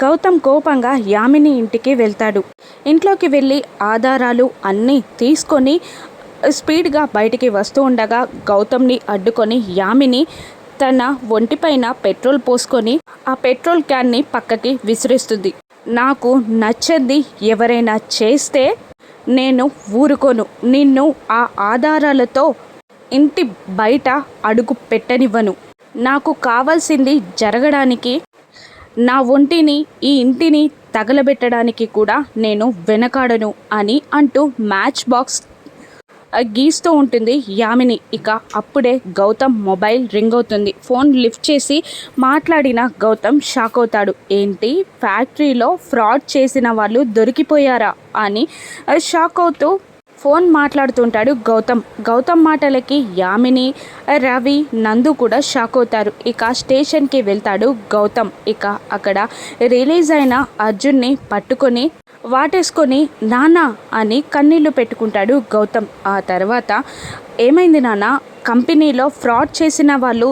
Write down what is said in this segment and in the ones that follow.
గౌతమ్ కోపంగా యామిని ఇంటికి వెళ్తాడు. ఇంట్లోకి వెళ్ళి ఆధారాలు అన్నీ తీసుకొని స్పీడ్గా బయటికి వస్తూ ఉండగా గౌతమ్ని అడ్డుకొని యామిని తన ఒంటిపైన పెట్రోల్ పోసుకొని ఆ పెట్రోల్ క్యాన్ని పక్కకి విసిరిస్తుంది. నాకు నచ్చింది ఎవరైనా చేస్తే నేను ఊరుకోను. నిన్ను ఆ ఆధారాలతో ఇంటి బయట అడుగు పెట్టనివ్వను. నాకు కావాల్సింది జరగడానికి నా ఒంటిని ఈ ఇంటిని తగలబెట్టడానికి కూడా నేను వెనకాడను అని అంటూ మ్యాచ్ బాక్స్ గీస్తూ ఉంటుంది యామిని. ఇక అప్పుడే గౌతమ్ మొబైల్ రింగ్ అవుతుంది. ఫోన్ లిఫ్ట్ చేసి మాట్లాడిన గౌతమ్ షాక్ అవుతాడు. ఏంటి? ఫ్యాక్టరీలో ఫ్రాడ్ చేసిన వాళ్ళు దొరికిపోయారా? అని షాక్ అవుతూ ఫోన్ మాట్లాడుతుంటాడు గౌతమ్. గౌతమ్ మాటలకి యామిని రవి నందు కూడా షాక్ అవుతారు. ఇక స్టేషన్కి వెళ్తాడు గౌతమ్. ఇక అక్కడ రిలీజ్ అయిన అర్జున్ని పట్టుకొని వాటేసుకొని నాన్న అని కన్నీళ్ళు పెట్టుకుంటాడు గౌతమ్. ఆ తర్వాత ఏమైంది నాన్న? కంపెనీలో ఫ్రాడ్ చేసిన వాళ్ళు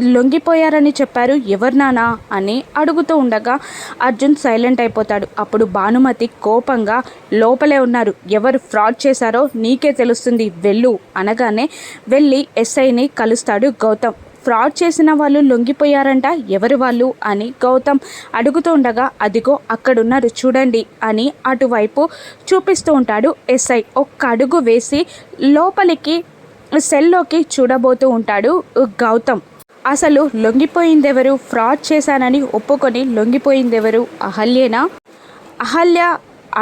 లొంగిపోయారని చెప్పారు ఎవరు నానా అని అడుగుతూ ఉండగా అర్జున్ సైలెంట్ అయిపోతాడు. అప్పుడు భానుమతి కోపంగా లోపలే ఉన్నారు. ఎవరు ఫ్రాడ్ చేశారో నీకే తెలుస్తుంది. వెళ్ళు అనగానే వెళ్ళి ఎస్ఐని కలుస్తాడు గౌతమ్. ఫ్రాడ్ చేసిన వాళ్ళు లొంగిపోయారంట ఎవరు వాళ్ళు అని గౌతమ్ అడుగుతూ ఉండగా అదిగో అక్కడున్నారు చూడండి అని అటువైపు చూపిస్తూ ఉంటాడు ఎస్ఐ. ఒక్క అడుగు వేసి లోపలికి సెల్లోకి చూడబోతూ ఉంటాడు గౌతమ్. అసలు లొంగిపోయిందెవరు? ఫ్రాడ్ చేశానని ఒప్పుకొని లొంగిపోయిందెవరు? అహల్యేనా? అహల్య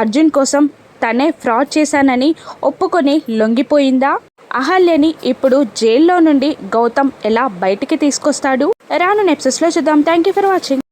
అర్జున్ కోసం తనే ఫ్రాడ్ చేశానని ఒప్పుకొని లొంగిపోయిందా? అహల్యని ఇప్పుడు జైల్లో నుండి గౌతమ్ ఎలా బయటికి తీసుకొస్తాడు? రాను నెప్సెస్లో చూద్దాం. Thank you for watching